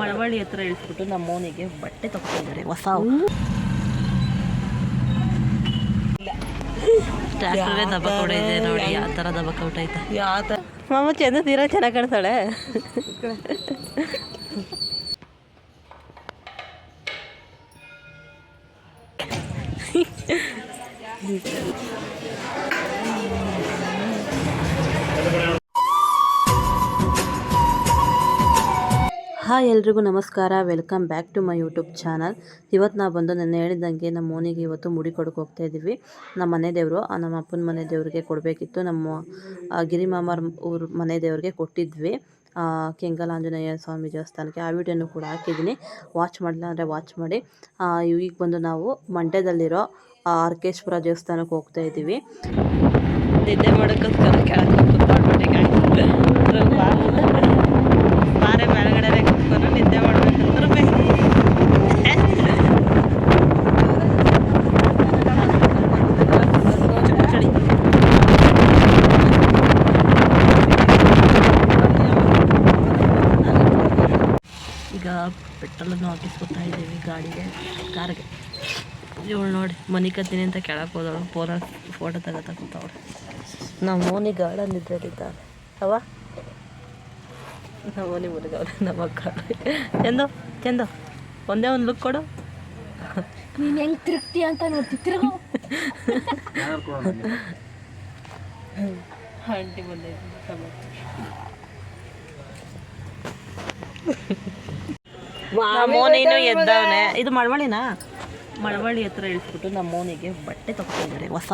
ಮಳವಳ್ಳಿ ಹತ್ರ ಇಳಿಸ್ಬಿಟ್ಟು ನಮ್ಮ ಮೋನಿಗೆ ಬಟ್ಟೆ ತಗೊಂಡಿದ್ದಾರೆ ಹೊಸ ಟ್ರ್ಯಾಕ್ಟರೇ ದಬ್ಬ ಇದೆ ನೋಡಿ ಯಾವ ಥರ ದಬಕೌಟ್ ಆಯ್ತಾ. ಯಾವ ಥರ ಮಾಮ ಚಂದ ತೀರಾ ಚೆನ್ನಾಗಿ ಕಾಣಿಸ್ತಾಳೆ. ಹಾಯ್ ಎಲ್ರಿಗೂ ನಮಸ್ಕಾರ. Welcome back to my YouTube channel. ಇವತ್ತು ನಾವು ಬಂದು ನೆನ್ನೆ ಹೇಳಿದಂಗೆ ನಮ್ಮ ಮೋನಿಗೆ ಇವತ್ತು ಮುಡಿ ಕೊಡಕ್ಕೆ ಹೋಗ್ತಾ ಇದ್ದೀವಿ ನಮ್ಮ ಮನೆ ದೇವರು ನಮ್ಮ ಅಪ್ಪನ ಮನೆ ದೇವ್ರಿಗೆ ಕೊಡಬೇಕಿತ್ತು. ನಮ್ಮ ಗಿರಿಮಾಮರ್ ಊರ ಮನೆ ದೇವ್ರಿಗೆ ಕೊಟ್ಟಿದ್ವಿ. ಕೆಂಗಲ್ ಆಂಜನೇಯ ಸ್ವಾಮಿ ದೇವಸ್ಥಾನಕ್ಕೆ ಆ ವಿಡಿಯೋನು ಕೂಡ ಹಾಕಿದ್ದೀನಿ. ವಾಚ್ ಮಾಡಿಲ್ಲ ಅಂದರೆ ವಾಚ್ ಮಾಡಿ. ಈಗ ಬಂದು ನಾವು ಮಂಡ್ಯದಲ್ಲಿರೋ ಆರ್ಕೇಶ್ವರ ದೇವಸ್ಥಾನಕ್ಕೆ ಹೋಗ್ತಾ ಇದ್ದೀವಿ ನಿದ್ದೆ ಮಾಡೋಕ್ಕೋಸ್ಕರ ಕೆಳಗೆ ಹಾಕಿಸ್ಕೊತಾ ಇದ್ದೀವಿ ಗಾಡಿಗೆ ಕಾರ್ಗೆ ಇವಳು ನೋಡಿ ಮನೆ ಕತ್ತೀನಿ ಅಂತ ಕೆಳಗೆ ಹೋದವಳು ಫೋನ ಫೋಟೋ ತಗೋತಾ ಕೂತವಳು ನಮ್ಮ ಮೋನಿ ಗಾರ್ಡನ್ ಇದ್ದಲ್ಲಿದ್ದಾಳೆ ಅವ ನಮ್ಮ ಮನೆ ಮುರುಗವ್ರೆ ನಮ್ಮ ಅಕ್ಕ ಚಂದು ಚಂದು ಒಂದೇ ಒಂದು ಲುಕ್ ಕೊಡು ನೀನು ಹೆಂಗೆ ತೃಪ್ತಿ ಅಂತ ನೋಡ್ತಿ ತಿರುಗು ಆಂಟಿ ಬಂದೈತಿ ಮೋನಿನೂ ಎದ್ದವನೆ. ಇದು ಮಳವಳ್ಳಿನಾ? ಮಳವಳ್ಳಿ ಹತ್ರ ಇಳಿಸ್ಬಿಟ್ಟು ನಮ್ಮ ಮೋನಿಗೆ ಬಟ್ಟೆ ತಗೊಂಡಿದ್ದಾರೆ ಹೊಸ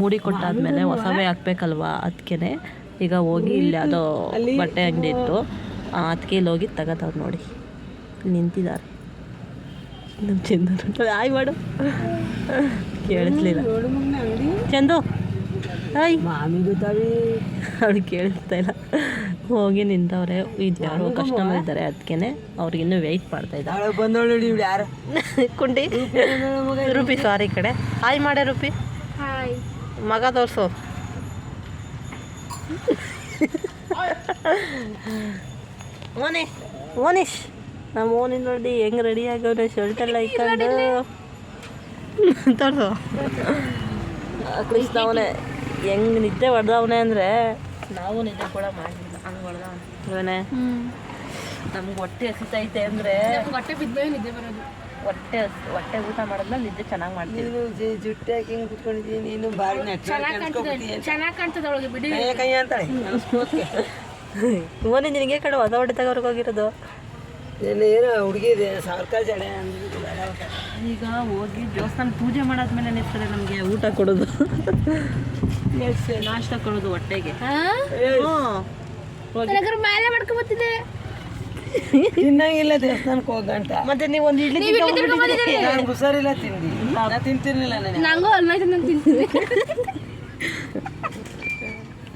ಮೂಡಿ ಕೊಟ್ಟಾದ್ಮೇಲೆ ಹೊಸವೇ ಹಾಕ್ಬೇಕಲ್ವಾ ಅದಕ್ಕೆ ಈಗ ಹೋಗಿ ಇಲ್ಲಿ ಯಾವುದೋ ಬಟ್ಟೆ ಅಂಗಡಿ ಇತ್ತು. ಅದಕ್ಕೆ ಇಲ್ಲಿ ಹೋಗಿ ತಗೋತಾವ್ರು ನೋಡಿ. ನಿಂತಿದ್ದಾರೆ. ನಮ್ಮ ಚಂದು ಆಯ್ ಮಾಡು. ಕೇಳಿಸ್ಲಿಲ್ಲ. ಚಂದು. ಹಾಯ್. ಮಾಮಿ ಗೊತ್ತಾವಿ? ಕೇಳ್ತಾ ಕೇಳಿಸ್ತಾ ಇಲ್ಲ. ಹೋಗಿ ನಿಂತವ್ರೆ. ಇದು ಯಾರೋ ಕಸ್ಟಮರ್ ಇದ್ದಾರೆ ಅದಕ್ಕೆ ಅವ್ರಿಗಿನ್ನೂ ವೆಯ್ಟ್ ಮಾಡ್ತಾ ಇದ್ದಾರೆ. ಬಂದವಳು ಯಾರು? ಕುಂಡಿ. ರೂಪಿ ಸಾರಿ ಕಡೆ ಹಾಯ್ ಮಾಡೆ ರೂಪಿ. ಹಾಯ್ ಮಗ ತೋರಿಸು. ಮೊನೇಶ್ ಓನೇಶ್. ನಮ್ಮ ಓನಿನ ನೋಡಿ ಹೆಂಗ್ ರೆಡಿ ಆಗವ್ರೆ ಶರ್ಟ್ ಎಲ್ಲ ಇಕ್ಕೊಂಡು. ತೋರಿಸು. ಕೃಷ್ಣವನೇ ಹೆಂಗ್ ನಿದ್ದೆ ಹೊಡೆದವನೆ ಅಂದರೆ ನಾವು ನಿದ್ದೆ ಕೂಡ ಮಾಡಿಲ್ಲ ಹಂಗೆ ಹೊಡೆದವನೆ. ಇವನೇ. ನಮ್ಗೆ ಹೊಟ್ಟೆ ಹಸಿತೈತೆ ಅಂದರೆ ಹೊಟ್ಟೆ ಬಿದ್ದ ನಿದ್ದೆ ಬರೋದು. ಹೊಟ್ಟೆ ಹೊಟ್ಟೆ ಊಟ ಮಾಡಿದ್ಮೇಲೆ ನಿದ್ದೆ ಚೆನ್ನಾಗಿ ಮಾಡ್ತೀವಿ. ನೀನು ಜಿ- ಜುಟ್ಟು ಹಾಕಿ ಹಿಂಗೆ ಕುತ್ಕೊಂಡಿದ್ದೀನಿ ನೀನು ಬಾರಿ ಚೆನ್ನಾಗಿ ಕಾಣ್ತದೆ ಅವಳಿಗೆ ಬಿಡಿ. ಕೈ ಅಂತಾಳೆ. ಮೋನಿ ನಿನಗೆ ಕಡೆ ಹೊಸ ಹೊಟ್ಟೆ ತಗೋರ್ಗೆ ಹೋಗಿರೋದು ಏನು ಏನೋ ಹುಡುಗಿ ಸರ್ಕಾರ ಜಡೆ ಅಂದ್ಬಿಟ್ಟು ಈಗ ಹೋಗಿ ದೇವಸ್ಥಾನ ಪೂಜೆ ಮಾಡಾದ್ಮೇಲೆ ನೆಕ್ಸ್ತಾರೆ ನಮಗೆ ಊಟ ಕೊಡೋದು. ನಾಷ್ಟ ಕೊಡೋದು ಹೊಟ್ಟೆಗೆ. ಮೇಲೆ ಮಾಡ್ಕೊ ಬರ್ತಿದ್ದೆ ತಿನ್ನಂಗಿಲ್ಲ ದೇವಸ್ಥಾನಕ್ಕೆ ಹೋಗಂಟ ಮತ್ತೆ ನೀವು ಒಂದು ಇಡ್ಲಿ. ನಾನು ಹುಷಾರಿಲ್ಲ ತಿಂದಿ. ತಿಂತಿರಲಿಲ್ಲ ತಿಂತಿರ್ಲಿಲ್ಲ ನನಗೆ ನಂಗೂ ಅಲ್ಲ ನಾನು ತಿಂತಿದ್ದೆ?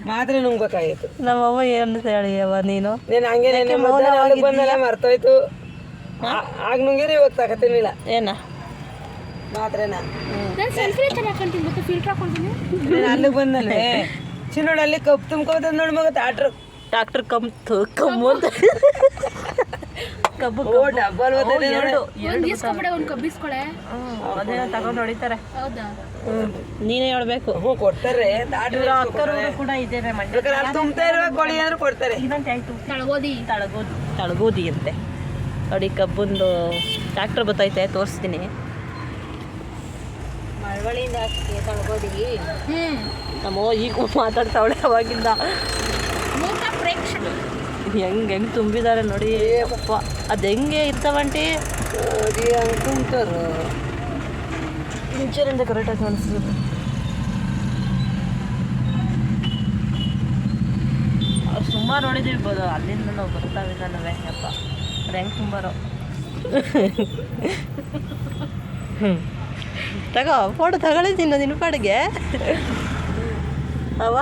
ಮಾತ್ರ ನುಂಗ್ಬೇಕಾಗಿತ್ತು. ನಮ್ಮವ್ವ ಏನು ಹೇಳಿ ಅವ್ವ ನೀನು? ನೀನು ಹಂಗೆ ನೆನ್ನೆ ಮಧ್ಯಾಹ್ನ ಅಲ್ಲಿಗೆ ಬಂದಲ್ಲ ಮರ್ತೋಯ್ತು. ಆಗ ನುಂಗಿರಿ ಇವಾಗ ತಗೋತೀನಿಲ್ಲ ಏನ? ಮಾತ್ರನಾ. ನಾನು ಅಲ್ಲಿಗೆ ಬಂದಲ್ವೇ ಚಿನ್ನೋಡು ಅಲ್ಲಿ ಕಪ್ ತುಂಬ್ಕೋತದ ನೋಡಿ ಮಗ ಡಾಕ್ಟ್ರ್ ಡಾಕ್ಟರ್ ಕಮ್ ತು ಕಮ್ಮು ಅಂತ. ಕಬ್ಬು ಓ ಡಬ್ಬಲ್ ಎರಡು ಇಸ್ಕೊಬಿಡೆ ಒಂದು ಅದೇನೋ ತಗೊಂಡು ಹೊಡಿತಾರೆ. ಹೌದಾ? ನೀನೇ ಹೇಳ್ಬೇಕು. ಹ್ಞೂ ಕೊಡ್ತಾರೆ ತಾಟ್ರು ಇವ್ರ ಅಕ್ಕರು ಕೂಡ ಇದೆ ಬೇಕಾದ್ರೆ ತುಂಬ್ತಾ ಅಂದ್ರೆ ಕೊಡ್ತಾರೆ. ಇನ್ನೊಂದು ಆಯ್ತು. ತಳಗೋದಿ. ತಳಗೋದಿ ತಳಗೋದಿ ಅಂತೆ. ನೋಡಿ ಕಬ್ಬಂದು ಟ್ಯಾಕ್ಟರ್ ಬತ್ತೈತೆ ತೋರಿಸ್ತೀನಿ. ಮಳವಳಿಯಿಂದ ತಳಗೋದಿ. ಹ್ಮ್. ನಮ್ಮ ಈಗ ಮಾತಾಡ್ತಾವಳೆ ಅವಾಗಿಂದ. ಮೂಕ ಪ್ರೇಕ್ಷಕ ಹೆಂಗ್ ಹೆಂಗೆ ತುಂಬಿದ್ದಾರೆ ನೋಡಿ ಅಪ್ಪ. ಅದು ಹೆಂಗೆ ಇರ್ತಾವಂಟಿ ಮುಂಚೆರಿಂದ ಕರೆಕ್ಟಾಗಿ ಕಾಣಿಸ್ತದೆ. ಸುಮಾರು ನೋಡಿದ್ದೀವಿ ಬೋದು ಅಲ್ಲಿಂದ ನಾವು ಬರ್ತಾವಿಲ್ಲ ನಾವೇ ಹೆಂಗಪ್ಪ ಅದು ಹೆಂಗೆ ತುಂಬಾರೋ ತಗೋ ಫೋಟೋ ತಗೊಳಿದ್ದೀನಿ ನಿನ್ನ ಪಾಡಿಗೆ. ಅವ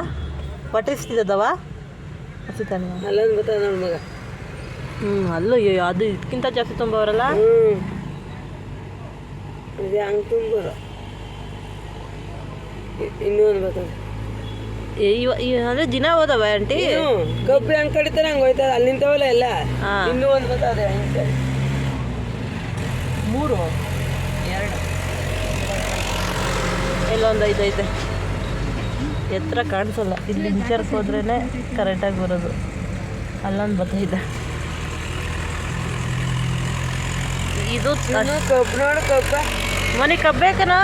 ಪಟ್ಟಿಸ್ತಿದ್ದವ ಹಸುತ್ತಾನೆ ಅಲ್ಲೊಂದು ಬರ್ತದೆ ನೋಡಿ ಮಗ. ಹ್ಞೂ ಅಲ್ಲೂ ಅಯ್ಯೋ, ಅದು ಇದಕ್ಕಿಂತ ಜಾಸ್ತಿ ತುಂಬವರಲ್ಲ? ಹ್ಞೂ ಇದು ಹಂಗೆ ತುಂಬೋರು ಇನ್ನೂ ಬರ್ತದೆ ಇವ ಇವ- ಅಂದ್ರೆ ದಿನ ಹೋದವ ಆಂಟಿ? ಹ್ಮ್ ಕಬ್ಬು ಹೆಂಗ್ ಕಡಿತಾರೆ ಹಂಗೆ ಹೋಯ್ತದ. ಅಲ್ಲಿ ನಿಂತವಲ್ಲ ಎಲ್ಲ? ಹಾ. ಇನ್ನೂ ಒಂದು ಬರ್ತದೆ ಹಿಂಗೆ ಮೂರು? ಎರಡು. ಇಲ್ಲೊಂದು ಐದು ಐತೆ. ಎತ್ತರ ಕಾಣಿಸಲ್ಲ. ಇಲ್ಲಿ ಇಂಚರ್ಕ್ ಹೋದ್ರೇ ಕರೆಕ್ಟಾಗಿ ಬರೋದು. ಅಲ್ಲೊಂದು ಬರ್ತೈತೆ ಇದು. ಮನೆ ಕಬ್ಬೇಕನ?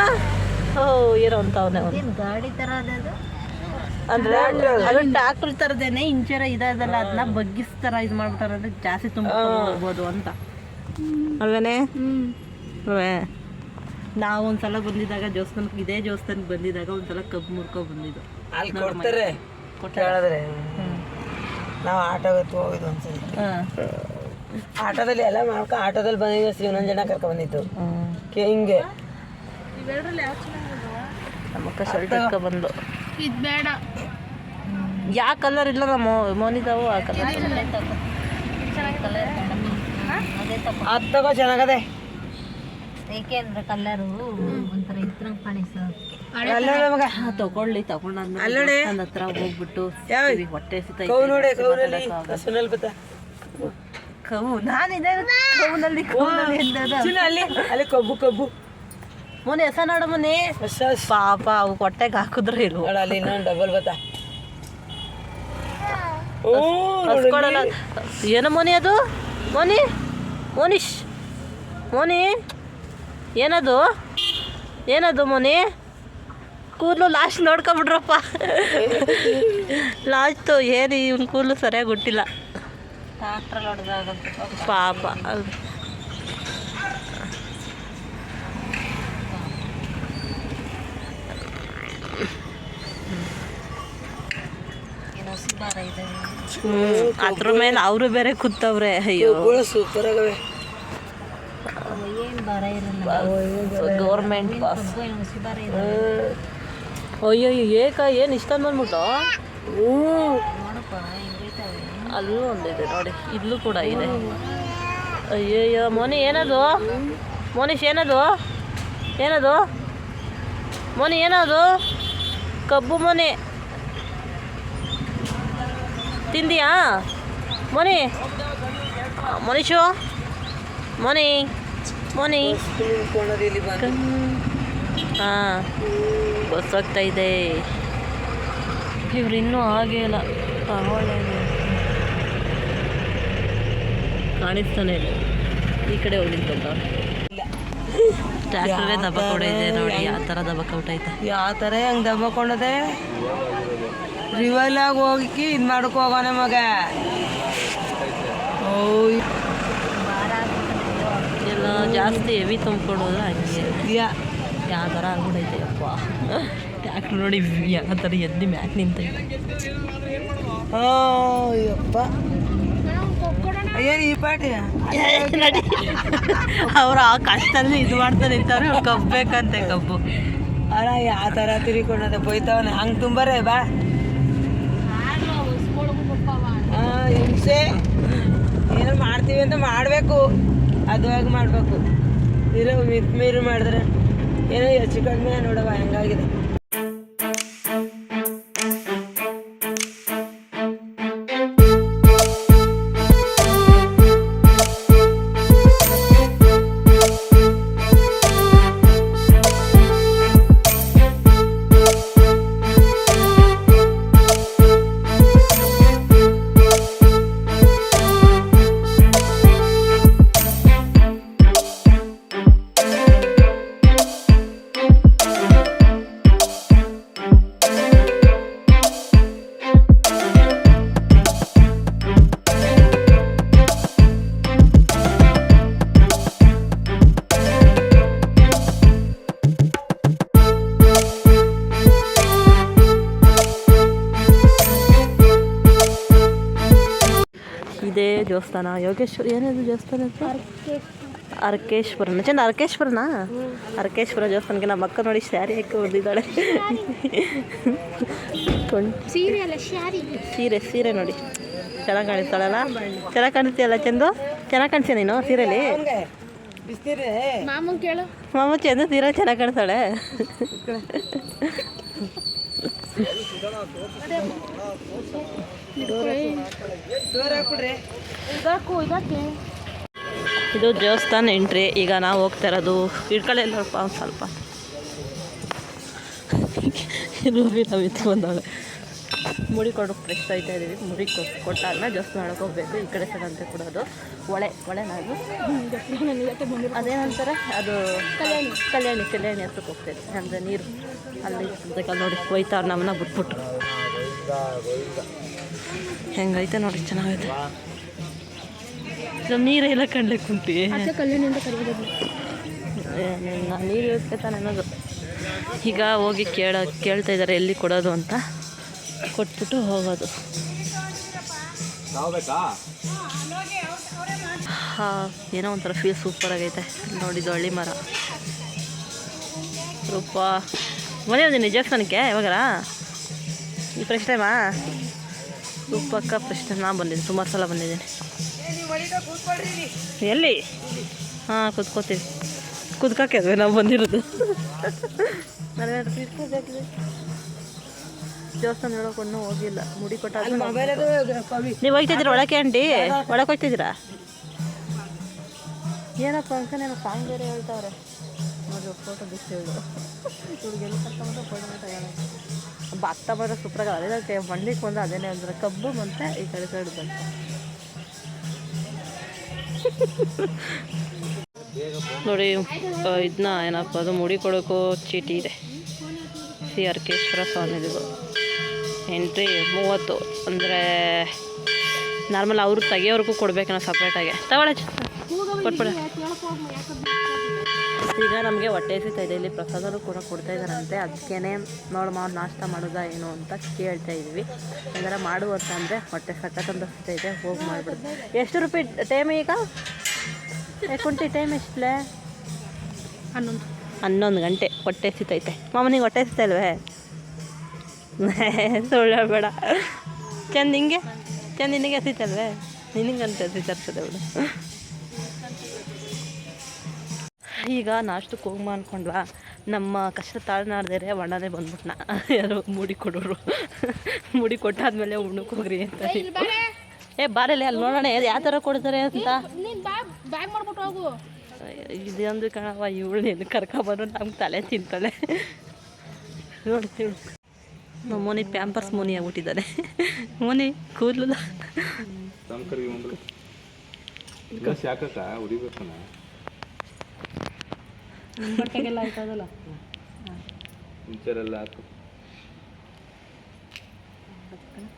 ಓ ಏನೋ ಅಂತವನೇ ಅವನೇ ಗಾಡಿ ತರ ಅದು ಅಂದ್ರೆ ಅದು ಡಾಕ್ಟರ್ ತರದೇನೆ ಇಂಚರ ಇದಲ್ಲ ಅದನ್ನ ಬಗ್ಗಿಸ್ತಾರ ಇದು ಮಾಡ್ಬಿಟ್ಟಾರ ಜಾಸ್ತಿ ತುಂಬಿರ್ಬೋದು ಅಂತ. ಅಲ್ವೇನೆ? ಅಲ್ವೇ? ನಾವು ಒಂದ್ಸಲ ಬಂದಿದ್ದಾಗ ದೇವಸ್ಥಾನಕ್ಕೆ ಇದೇ ದೇವಸ್ಥಾನಕ್ಕೆ ಬಂದಿದ್ದಾಗ ಒಂದ್ಸಲ ಕಬ್ಬು ಮುರ್ಕೊ ಬಂದಿದ್ದು. ಅಲ್ಲಿ ಕೊಡ್ತಾರೆ. ಹೇಳಿದ್ರೆ ನಾವು ಆಟೋಗೆ ಹೋಗಿದ್ದು ಒಂದ್ಸಲಿ. ಹಾಂ. ಆಟೋದಲ್ಲಿ ಎಲ್ಲ ಮಾಡ್ಕೊ ಆಟೋದಲ್ಲಿ ಬಂದಿದ್ವಿ ಶಿವನಂಜನ ಕರ್ಕೊ ಬಂದಿತ್ತು ಕೆ ಹಿಂಗೆ. ನಮ್ಮಕ್ಕ ಶರ್ಟ್ ಬಂದು ಇದು ಬೇಡ. ಯಾವ ಕಲರ್ ಇಲ್ಲ ನಮ್ಮ ಮೋನಿದಾವು ಆ ಕಲರ್ ಅದು ತಗೋ ಚೆನ್ನಾಗದೆ. ಏಕೆಂದ್ರೆ ಕಲರು ಒಂಥರ ಇದ್ರಂಗೆ ಕಾಣಿಸೋದಕ್ಕೆ ಅಲ್ಲ ನಮಗ ತಗೊಳ್ಳಿ ತಗೊಂಡಾದ್ಮೇಲೆ ಹತ್ರ ಹೋಗ್ಬಿಟ್ಟು ಹೊಟ್ಟೆ ಕವು ನಾನಿದೆ ಅಲ್ಲಿ ಅಲ್ಲಿ ಕಬ್ಬು ಕಬ್ಬು. ಮೊನ್ನೆ ಹೆಸ ನೋಡ ಮೊನ್ನೆ. ಪಾಪ ಅವು ಹೊಟ್ಟೆಗೆ ಹಾಕಿದ್ರೆ ಇಲ್ವು? ನೋಡು ಅಲ್ಲಿ ಇನ್ನೊಂದು ಡಬಲ್ ಬತ್ತ ಏನು ಮೋನಿ ಅದು? ಮೋನಿ? ಮೋನಿಶ್? ಮೋನಿ? ಏನದು? ಏನದು ಮೋನಿ? ಕೂದಲು ಲಾಸ್ಟ್ ನೋಡ್ಕೊಬಿಡ್ರಪ್ಪ ಲಾಸ್ಟು ಏನು ಇವ್ನ ಕೂದಲು ಸರಿಯಾಗಿ ಹುಟ್ಟಿಲ್ಲ. ಪಾಪ. ಅದ್ರ ಮೇಲೆ ಅವರು ಬೇರೆ ಕೂತವ್ರೆ. ಅಯ್ಯೋ. ಸೂಪರ್ ಆಗವೆ. ಗೌರ್ಮೆಂಟ್ ಬಾಸ್ ಅಯ್ಯೋ ಏಕ ಏನು ಇಷ್ಟೊಂದು ಬಂದ್ಬಿಟ್ಟು ಹ್ಞೂ ಅಲ್ಲೂ ಒಂದಿದೆ ನೋಡಿ ಇಲ್ಲೂ ಕೂಡ ಇದೆ ಅಯ್ಯಯ್ಯೋ ಮೋನಿ ಏನದು ಮೋನಿಶ್ ಏನದು ಏನದು ಮೋನಿ ಏನದು ಕಬ್ಬು ಮೋನಿ ತಿಂದಿಯಾ ಮೋನಿ ಮನುಷ್ಯ ಮೋನಿ ಮೋನಿ ಹಾ. ಬಸ್ ಹೋಗ್ತಾ ಇದೆ ಇವ್ರು ಇನ್ನೂ ಆಗೇ ಇಲ್ಲ. ಕಾಣಿಸ್ತಾನೆ ಇಲ್ಲ. ಈ ಕಡೆ ಹೋಗಿ ನಿಂತ್ಕೊಂಡವ್ರೆ ಟ್ರ್ಯಾಕ್ಟರೇ ದಬ್ಬ ಇದೆ ನೋಡಿ ಯಾವ ಥರ ದಬ್ಬ ಐತೆ ಯಾವ ಥರ ಹೆಂಗ್ ದಬ್ಬಕೊಂಡದೆ ರಿವಲಾಗ ಹೋಗಿ ಇದು ಮಾಡಕ್ ಮಗ. ಎಲ್ಲ ಜಾಸ್ತಿ ಹೆವಿ ತುಂಬಿಕೊಡೋದು ಹಂಗೆ. ಯಾವ ಥರ ಆಗ್ಬಿಡೈತೆ ಅಪ್ಪ ಟ್ಯಾಕ್ಟ್ರ್ ನೋಡಿ ಯಾವ ಥರ ಎದ್ದು ಮ್ಯಾಕ್ ನಿಂತೈತೆ ಅಯ್ಯಪ್ಪ ಏನು ಈ ಪಾಟಿ ನಡಿ. ಅವ್ರು ಆ ಕಷ್ಟದಲ್ಲಿ ಇದು ಮಾಡ್ತಾ ನಿಂತವ್ರೆ ಅವ್ರು ಕಬ್ಬು ಬೇಕಂತೆ ಕಬ್ಬು. ಅಲ್ಲ ಯಾವ ಥರ ತಿರುಗಿಕೊಂಡಂತೆ ಬೈತಾವನೆ. ಹಂಗೆ ತುಂಬರೇ ಬಾ. ಹಿಂಸೆ. ಏನು ಮಾಡ್ತೀವಿ ಅಂತ ಮಾಡಬೇಕು. ಅದುವಾಗಿ ಮಾಡಬೇಕು? ಇರೋ ಮಿತ್ ಮೀರು ಮಾಡಿದ್ರೆ ಏನೋ ಹೆಚ್ಚು ಕಡಿಮೆ ನೋಡವ ಹೆಂಗಾಗಿದೆ. ದೇವಸ್ಥಾನ? ಯೋಗೇಶ್ವರ ಏನಿದೆ ದೇವಸ್ಥಾನ? ಅರ್ಕೇಶ್ವರನ. ಚಂದ ಅರ್ಕೇಶ್ವರನಾ? ಅರ್ಕೇಶ್ವರ ದೇವಸ್ಥಾನಕ್ಕೆ ನಮ್ಮ ಅಕ್ಕ ನೋಡಿ ಸ್ಯಾರಿ ಹಾಕಿ ಹೊಡೆದಿದ್ದಾಳೆ. ಸೀರೆ ಸೀರೆ ನೋಡಿ. ಚೆನ್ನಾಗಿ ಕಾಣಿಸ್ತಾಳಲ್ಲ? ಚೆನ್ನಾಗಿ ಕಾಣಿಸ್ತೀಯಲ್ಲ ಚಂದು? ಚೆನ್ನಾಗಿ ಕಾಣಿಸ್ತೀಯ ನೀನು ಸೀರೆಲಿ? ಮಾಮು ಬಿಸ್ತೀರಿ ಕೇಳು. ಮಾಮ ಚಂದು ಸೀರೆ ಚೆನ್ನಾಗಿ ಕಾಣಿಸ್ತಾಳೆ. ಇದು ದೇವಸ್ಥಾನ ಎಂಟ್ರಿ. ಈಗ ನಾವು ಹೋಗ್ತಾ ಇರೋದು ಇಟ್ಕೊಳ್ಳಿ ಸ್ವಲ್ಪ ಒಂದು ಸ್ವಲ್ಪ. ರೂಬಿ ನಾವು ಇತ್ತು ಬಂದವಳೆ ಮುಡಿ ಕೊಡೋಕೆ ಫ್ರೆಶ್ ಆಯ್ತಾ ಇದ್ದೀವಿ ಮುಡಿ ಕೊಟ್ಟು ಕೊಟ್ಟಾದ್ಮೇಲೆ ಜಸ್ಟ್ ಮಾಡೋಕೆ ಹೋಗ್ಬೇಕು. ಈ ಕಡೆ ಸರ್ ಅಂತ ಕೊಡೋದು. ಒಳೆ ಒಳೆ ನಾವು ಅದೇನಂತಾರೆ ಅದು ಕಲ್ಯಾಣಿ ಕಲ್ಯಾಣಿ ಕಲ್ಯಾಣಿ ಹತ್ರಕ್ಕೆ ಹೋಗ್ತೇವೆ ಅಂದರೆ ನೀರು ಅಲ್ಲಿ ನೋಡಿ ಹೋಯ್ತಾರೆ ನಮ್ಮನ್ನ ಬಿಟ್ಬಿಟ್ಟು. ಹೆಂಗೈತೆ ನೋಡಿ ಚೆನ್ನಾಗೈತೆ. ನಮ್ಮ ನೀರು ಎಲ್ಲ ಕಂಡ್ಲಿಕ್ಕೆ ಕುಂತಿ ನಾನು ನೀರು ಇರುತ್ತೆ ಅನ್ನೋದು. ಈಗ ಹೋಗಿ ಕೇಳ ಕೇಳ್ತಾ ಇದ್ದಾರೆ ಎಲ್ಲಿ ಕೊಡೋದು ಅಂತ. ಕೊಟ್ಬಿಟ್ಟು ಹೋಗೋದು. ಹಾ ಏನೋ ಒಂಥರ ಫೀಲ್ ಸೂಪರ್ ಆಗೈತೆ. ನೋಡಿದ್ದು ಹಳ್ಳಿ ಮರ. ರೂಪ. ಮನೆ ನಿಜಕ್ಕೆ ನನಗೆ ಇವಾಗರ ಈ ಫ್ರೆಶ್ ಟೈಮಾ ರೂಪಕ್ಕ ಫಸ್ಟ್ ನಾ ನಾನು ಬಂದಿದ್ದೀನಿ ಸುಮಾರು ಸಲ ಬಂದಿದ್ದೀನಿ. ಎಲ್ಲಿ? ಹಾಂ ಕುತ್ಕೋತೀವಿ. ಕುದ್ಕಕ್ಕೆ ಅದ್ವಿ ನಾವು ಬಂದಿರೋದು. ದೇವಸ್ಥಾನ ಹೇಳೋಕೊಂಡು ಹೋಗಿಲ್ಲ. ಮುಡಿ ಕೊಟ್ಟ ಅದು ನೀವು ಹೋಗ್ತಿದ್ದೀರಾ ಒಳಕ್ಕೆ ಆಂಟಿ? ಒಳಗೆ ಹೋಗ್ತಿದ್ದೀರಾ? ಏನಪ್ಪ ಅಂಕನ್ ಏನೋ ಸಾಂಗ್ ಬೇರೆ ಹೇಳ್ತಾವ್ರೆ. ನೋಡಿ ಫೋಟೋ ಬಿಟ್ಟು ಹೇಳು. ಇವ್ರಿಗೆ ಎಲ್ಲಿ ಕರ್ಕೊಂಡ್ರೆ ಫೋಟೋ ತಗೊಳ್ಳೋಣ ಭತ್ತ ಬರೋ ಸೂಪ್ರಾಗ ಅದೇ ಮಂಡಿಗೆ ಬಂದು ಅದೇನೇ ಅಂದ್ರೆ ಕಬ್ಬು ಮತ್ತೆ ಈ ಕಡೆ ಸೈಡ್ ಬಂತು. ನೋಡಿ ಇದನ್ನ ಏನಪ್ಪ, ಅದು ಮುಡಿ ಕೊಡೋಕ್ಕೂ ಚೀಟಿ ಇದೆ. ಸಿ ಅರ್ಕೇಶ್ವರ ಸ್ವಾಮಿದು ಎಂಟ್ರಿ ಮೂವತ್ತು, ಅಂದರೆ ನಾರ್ಮಲ್ ಅವ್ರು ತೆಗಿಯೋರ್ಗೂ ನಾವು ಸಪ್ರೇಟಾಗಿ ತಗೊಳ್ಳೆ, ಕೊಟ್ಬಿಡ. ಈಗ ನಮಗೆ ಹೊಟ್ಟೆ ಇದೆ ಇಲ್ಲಿ ಪ್ರಸಾದನೂ ಕೂಡ ಕೊಡ್ತಾ ಇದ್ದಾರಂತೆ. ಅದಕ್ಕೇ ನೋಡಿ ಮಾಡಿ ನಾಷ್ಟ ಮಾಡೋದಾ ಏನು ಅಂತ ಕೇಳ್ತಾ ಇದ್ವಿ ಅಂದರೆ ಮಾಡು ಅಂತ ಅಂದರೆ ಹೊಟ್ಟೆ ಸಖತ್ತಂತ ಹಸಿತಾ ಇದೆ ಹೋಗಿ ಮಾಡಿಬಿಡ್ತು ಎಷ್ಟು ರೂಪಾಯಿ ಟೈಮ್ ಈಗ? ಕುಂಟಿ ಟೈಮ್ ಎಷ್ಟಲೇ? ಹನ್ನೊಂದು. ಹನ್ನೊಂದು ಗಂಟೆ ಹೊಟ್ಟೆ ಹಸಿತೈತೆ ಮಾಮನಿಗೆ ಹೊಟ್ಟೆ ಹಸಿತಾ ಇಲ್ವೇ? ಸುಳ್ಳು ಬೇಡ ಚಂದ ಹಿಂಗೆ ಚಂದ ನಿನಗೆ ಹಸಿತಲ್ವೇ ನಿನಗಂತ ಹಸಿತರ್ತದೆ ಬಿಡು ಈಗ ನಾಷ್ಟಕ್ಕೆ ಹೋಗಮ್ಮ ಅನ್ಕೊಂಡ್ವಾ? ನಮ್ಮ ಕಷ್ಟ ತಾಳ್ನಾಡ್ದೇರೆ ಒಣನೆ ಬಂದ್ಬಿಟ್ನ. ಯಾರೋ ಮುಡಿ ಕೊಡೋರು. ಮುಡಿ ಕೊಟ್ಟಾದ್ಮೇಲೆ ಉಣ್ಣಕ್ಕೆ ಹೋಗ್ರಿ ಅಂತ ಏ ಬಾರಲ್ಲಿ ಅಲ್ಲಿ ನೋಡೋಣ ಯಾವ ಥರ ಕೊಡ್ತಾರೆ ಅಂತ? ನೀನು ಬ್ಯಾಗ್ ಬ್ಯಾಗ್ ಮಾಡ್ಬಿಟ್ಟು ಹೋಗು. ಇದೊಂದು ಕಣವ ಇವಳು ಏನು ಕರ್ಕೊಬಾರ ನಮ್ಗೆ ತಲೆ ತಿಂತಾಳೆ. ನೋಡ್ತೀವಿ ನಮ್ಮ ಮೋನಿ ಪ್ಯಾಂಪರ್ಸ್ ಮೋನಿ ಆಗ್ಬಿಟ್ಟಿದ್ದಾನೆ ಮೋನಿ ಕೂದಲು ಸಂಕರಿಗೆ ಒಂದು ಗ್ಲಾಸ್ ಯಾಕಕ್ಕ ಉರಿಬೇಕನ ಬಟ್ಟೆಗೆಲ್ಲ ಆಯ್ತದಲ್ಲ? ಇಂಚರೆಲ್ಲ ಹಾಕು.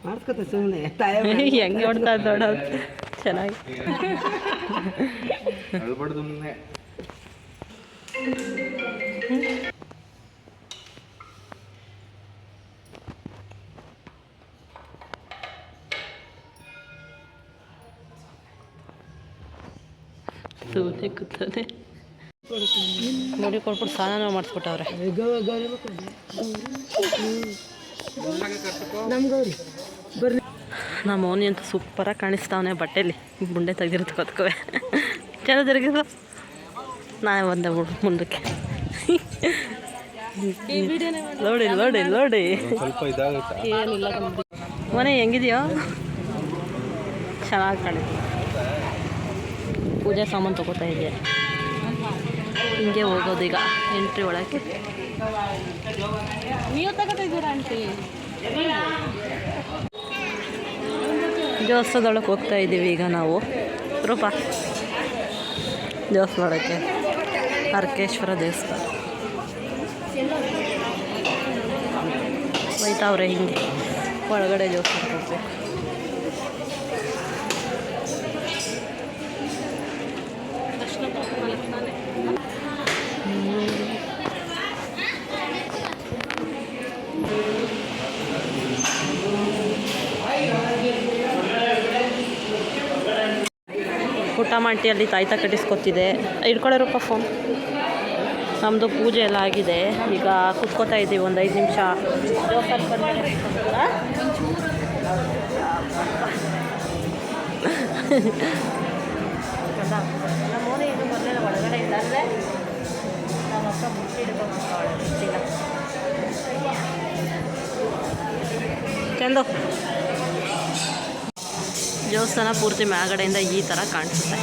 ಮಾಡ್ಸ್ಕೊತ ಸುಮ್ಮನೆ ಹೆಂಗೆ ಹೊಡ್ತಾ ದೊಡ್ಡ ಚೆನ್ನಾಗಿ. ಅಳ್ಬಾರ್ದು ಸುಮ್ಮನೆ ಸುಮ್ಮನೆ ಕೂತಾನೆ ನೋಡಿ ಕೊಟ್ಬಿಟ್ಟು ಸ್ನಾನ ಮಾಡಿಸ್ಬಿಟ್ಟವ್ರೆ. ನಮ್ಮ ಮೌನಿ ಅಂತ ಸೂಪರಾಗಿ ಕಾಣಿಸ್ತಾವನೆ ಬಟ್ಟೆಲಿ. ಬುಂಡೆ ತೆಗ್ದಿರೋದು ಕತ್ಕೋವೆ ಚೆನ್ನಾಗಿ ತಿರುಗಿದ್ರು ನಾನೇ ಬಂದೆ ಮುಂದಕ್ಕೆ. ನೋಡಿ ನೋಡಿ ನೋಡಿ. ಏನಿಲ್ಲ ಮನೆ ಹೆಂಗಿದೆಯೋ? ಚೆನ್ನಾಗಿ ಕಾಣಿಸ್ತು ಪೂಜೆ ಸಾಮಾನು ತಗೋತಾ ಇದೆಯಾ ಹಿಂಗೆ ಹೋಗೋದು ಈಗ ಎಂಟ್ರಿ ಒಳಗೆ. ನೀವು ಹೋಗ್ತಾ ಇದ್ದೀವಿ ಈಗ ನಾವು. ರೂಪ. ದೇವಸ್ಥಾನಕ್ಕೆ ಅರ್ಕೇಶ್ವರ ದೇವಸ್ಥಾನ. ಹೋಯ್ತಾವ್ರೆ ಹಿಂಗೆ. ಒಳಗಡೆ ದೇವಸ್ಥಾನಕ್ಕೆ ಹೋಗ್ಬೇಕು. ಅಲ್ಲಿ ತಾಯ್ತ ಕಟ್ಟಿಸ್ಕೊತಿದೆ. ಇಟ್ಕೊಳ್ಳೋರಪ್ಪ ಫೋನ್ ನಮ್ಮದು ಪೂಜೆ ಎಲ್ಲ ಆಗಿದೆ. ಈಗ ಕುತ್ಕೋತಾ ಇದ್ದೀವಿ ಒಂದು ಐದು ನಿಮಿಷ. ನಮ್ಮ ಮನೆ ಇದು ಮೊದಲೇ ಒಳಗಡೆ ಇಲ್ಲ ಅಂದರೆ ನಮ್ಮ ದೇವಸ್ಥಾನ ಪೂರ್ತಿ ಮೇಲ್ಗಡೆಯಿಂದ ಈ ಥರ ಕಾಣಿಸುತ್ತೆ.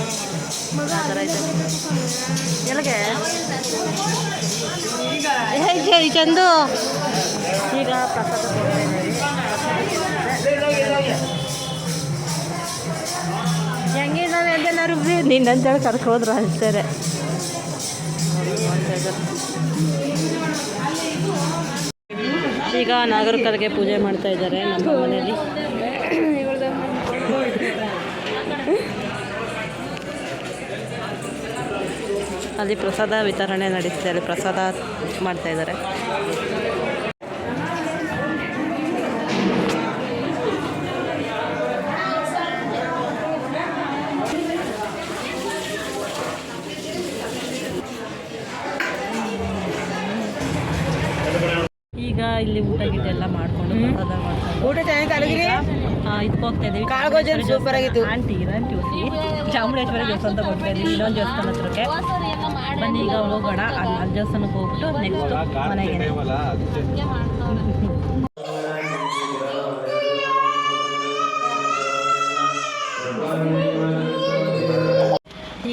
ಎಲ್ಲಿಗೆ? ಹೇ, ಜೈ ಚಂದು. ಈಗ ಹೆಂಗೆ. ಹೆಂಗಿದ್ದಾವೆ ಕರ್ಕೋದ್ರ ನಿನ್ನಂತೇಳಿ ಕರ್ಕೋದ್ರು ಅಷ್ಟೇ ಈಗ ನಾಗರಿಕರಿಗೆ ಪೂಜೆ ಮಾಡ್ತಾ ಇದ್ದಾರೆ ನಮ್ಮ ಮನೆಯಲ್ಲಿ. ಅಲ್ಲಿ ಪ್ರಸಾದ ವಿತರಣೆ ನಡೀತಿದೆ ಪ್ರಸಾದ ಮಾಡ್ತಾ ಈಗ ಇಲ್ಲಿ ಊಟ ಗೀಟ ಎಲ್ಲ ಮಾಡ್ಕೊಂಡು ಪ್ರಸಾದ ಮಾಡ್ಕೊಂಡು ಊಟ ಚೆನ್ನಾಗಿ ಇದಕ್ಕೆ ಹೋಗ್ತಾ ಇದೀವಿ. ಕಾಳಗೋಜನ್ ಸೂಪರ್ ಆಗಿತ್ತು. ಆಂಟಿ ಆಂಟಿ ಹೋಗಿ ಚಾಮುಂಡೇಶ್ವರಿ ದೇವಸ್ಥಾನ ಹೋಗ್ತಾ ಇದೀವಿ ಇನ್ನೊಂದು ದೇವಸ್ಥಾನ ಹತ್ರಕ್ಕೆ. ಬನ್ನಿ ಈಗ ಹೋಗೋಣ. ಅಲ್ಲಿ ಅಲ್ಲಿ ದೇವಸ್ಥಾನಕ್ಕೆ ಹೋಗ್ಬಿಟ್ಟು ನೆಕ್ಸ್ಟ್ ಮನೆಗೆ.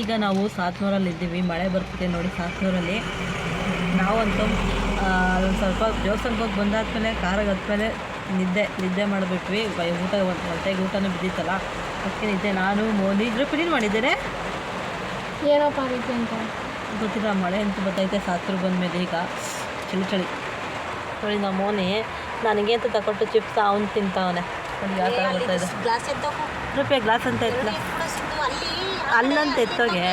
ಈಗ ನಾವು ಸಾತ್ನೂರಲ್ಲಿ ಇದ್ದೀವಿ ಮಳೆ ಬರ್ತಿದೆ ನೋಡಿ ಸಾತ್ನೂರಲ್ಲಿ. ನಾವಂತೂ ಒಂದು ಸ್ವಲ್ಪ ದೇವಸ್ಥಾನಕ್ಕೆ ಹೋಗಿ ಬಂದಾದ್ಮೇಲೆ ಕಾರಾಗ ಹತ್ಮೇಲೆ ನಿದ್ದೆ ನಿದ್ದೆ ಮಾಡಿಬಿಟ್ವಿ. ಬೈ ಊಟ ಹೊಟ್ಟೆಗೆ ಊಟನೂ ಬಿದ್ದಿತ್ತಲ್ಲ. ಅದಕ್ಕೆ ನಿದ್ದೆ ನಾನು ಮೋದಿ ಇದ್ರ ಫಿಲಿನ್ ಮಾಡಿದ್ದೇನೆ ಏನಪ್ಪ ರೀತಿ ಅಂತ? ಗೊತ್ತಿಲ್ಲ ಮಳೆ ಅಂತೂ ಬರ್ತೈತೆ ಸಾತ್ರು ಬಂದಮೇಲೆ ಈಗ. ಚಳಿ ಚಳಿ. ನೋಡಿ ನಮ್ಮ ಮೋನಿ ನನಗೆ ಅಂತ ತಗೊಟ್ಟು ಚಿಪ್ಸ್ ಅವ್ನು ತಿಂತಾವನೆ. ರೂಪಾಯಿ ಗ್ಲಾಸ್ ಅಂತ ಇತ್ತು ಅಲ್ಲಂತ ಎತ್ತೋಗೆ.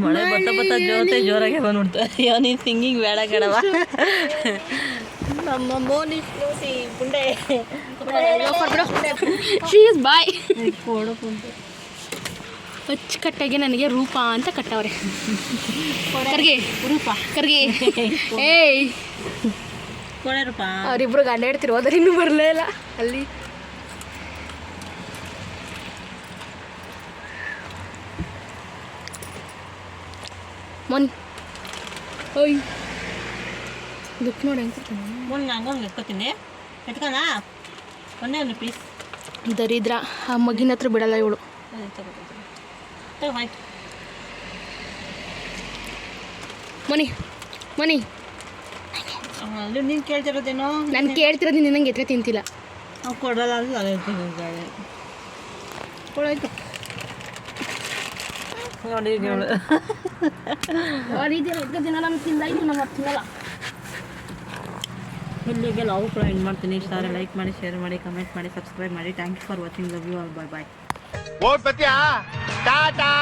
ಮಳೆ ಬತ್ತ ಬತ್ತ ಜೋತೆ ಜೋರಾಗೆ ಬಂದ್ಬಿಡ್ತಾರೆ ಅಯ್ಯೋ ನೀನು ಸಿಂಗಿಂಗ್ ಬೇಡ ಕಣವ ನಮ್ಮ ಮೋನಿ ಸ್ನೂಸಿ ಪುಂಡೆ. ಶೀಸ್ ಬಾಯ್ ಅಚ್ಚುಕಟ್ಟಾಗಿ ನನಗೆ ರೂಪ ಅಂತ ಕಟ್ಟವ್ರೆ. ಕರ್ಗೆ. ರೂಪ. ಕರ್ಗೆ. ಏಯ್ ಅವರಿಬ್ರು ಗಂಡ ಹೇಳ್ತಿರು ಹೋದ್ರೆ ಇನ್ನೂ ಬರಲೇ ಇಲ್ಲ. ಅಲ್ಲಿ ಮೊನ್ ಓಯ್ ದುಃಖ ನೋಡಿ ಹೆಂಗ್ತೀನಿ ಮೊನ್ನೆ ಹಂಗೊಂದು ಎತ್ಕೋತೀನಿ ಎತ್ಕೋಣ ಒಂದೇ ಒಂದು ಪೀಸ್ ದರಿದ್ರ ಆ ಮಗಿನ ಹತ್ರ ಬಿಡಲ್ಲ ಇವಳು ಮನಿ ಮನಿ ನೀನು ಕೇಳ್ತಿರೋದೇನೋ ನಾನು ಕೇಳ್ತಿರೋದು ನಿನ್ನಂಗೆ ಎತ್ಕ ತಿಂತಿಲ್ಲ ಕೊಡಲ್ಲ ಕೊಡಾಯ್ತು ರೀತಿ ತಿನ್ನಲ್ಲ ನಮ್ಗೆ ತಿಂದಾಯ್ತು ನಮ್ಮ ತಿನ್ನಲ್ಲ ಇಲ್ಲಿಗೆ ನಾವು ಕೂಡ ಎಂಡ್ ಮಾಡ್ತೀನಿ. ಇಷ್ಟ ಆದರೆ ಲೈಕ್ ಮಾಡಿ ಶೇರ್ ಮಾಡಿ ಕಮೆಂಟ್ ಮಾಡಿ ಸಬ್ಸ್ಕ್ರೈಬ್ ಮಾಡಿ. Thank you for watching love you all bye bye vote ಬತ್ತೀಯಾ ಟಾಟಾ.